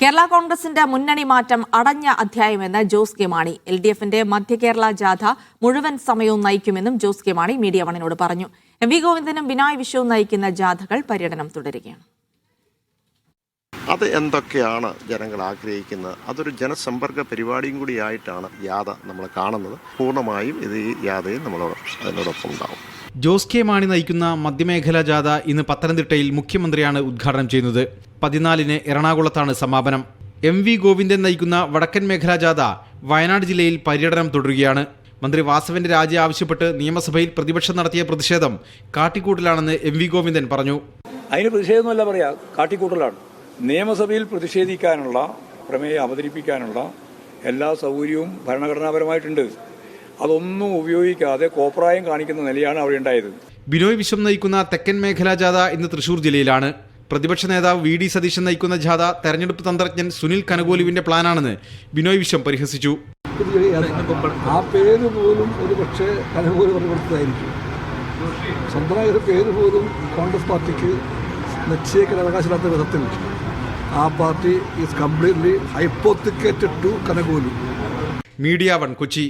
കേരള കോൺഗ്രസിന്റെ മുന്നണി മാറ്റം അടഞ്ഞ അധ്യായമെന്ന് Jose K Mani. L D എഫിന്റെ മധ്യ കേരള ജാഥ മുഴുവൻ സമയവും നയിക്കുമെന്നും ജോസ് കെ മാണി മീഡിയ വണിനോട് പറഞ്ഞു. എം വി ഗോവിന്ദനും ബിനായ് വിശ്വവും നയിക്കുന്ന ജാഥകൾ പര്യടനം തുടരുകയാണ്. അത് എന്തൊക്കെയാണ് ജനങ്ങൾ ആഗ്രഹിക്കുന്നത്? അതൊരു ജനസമ്പർക്ക പരിപാടിയും കൂടിയായിട്ടാണ് യാഥ നമ്മൾ കാണുന്നത്. പൂർണമായും ഇത് ഈ യാതയും നമ്മൾ അതിനോടൊപ്പം ഉണ്ടാവും. ജോസ് കെ മാണി നയിക്കുന്ന മധ്യമേഖലാ ജാഥ ഇന്ന് പത്തനംതിട്ടയിൽ മുഖ്യമന്ത്രിയാണ് ഉദ്ഘാടനം ചെയ്യുന്നത്. പതിനാലിന് എറണാകുളത്താണ് സമാപനം. എം വി ഗോവിന്ദൻ നയിക്കുന്ന വടക്കൻ മേഖലാ ജാഥ വയനാട് ജില്ലയിൽ പര്യടനം തുടരുകയാണ്. മന്ത്രി വാസവന്റെ രാജി ആവശ്യപ്പെട്ട് നിയമസഭയിൽ പ്രതിപക്ഷം നടത്തിയ പ്രതിഷേധം കാട്ടിക്കൂട്ടലാണെന്ന് എം വി ഗോവിന്ദൻ പറഞ്ഞു. അതിന് പ്രതിഷേധമല്ല പറയാ കാട്ടിക്കൂട്ടലാണ്. നിയമസഭയിൽ പ്രതിഷേധിക്കാനുള്ള പ്രമേയം അവതരിപ്പിക്കാനുള്ള എല്ലാ സൗകര്യവും ഭരണഘടനാപരമായിട്ടുണ്ട്. അതൊന്നും ഉപയോഗിക്കാതെ കോപ്രായം കാണിക്കുന്ന നിലയാണ് അവിടെ ഉണ്ടായത്. ബിനോയ് വിശ്വം നയിക്കുന്ന തെക്കൻ മേഖലാ ജാഥ ഇന്ന് തൃശൂർ ജില്ലയിലാണ്. പ്രതിപക്ഷ നേതാവ് വി ഡി സതീശൻ നയിക്കുന്ന ജാഥ തെരഞ്ഞെടുപ്പ് തന്ത്രജ്ഞൻ സുനിൽ കനകോലുവിന്റെ പ്ലാനാണെന്ന് ബിനോയ് വിശ്വം പരിഹസിച്ചു. ആ പേര് പോലും ഒരു പക്ഷേ കലപോലും പറഞ്ഞു കൊടുത്തതായിരിക്കും സ്വന്തമായ ഒരു പേര് പോലും കോൺഗ്രസ് പാർട്ടിക്ക് നിശ്ചയിക്കാൻ അവകാശമില്ലാത്ത വിധത്തിൽ ആ party is completely hypothecated to Kanugolu. Media one Kochi.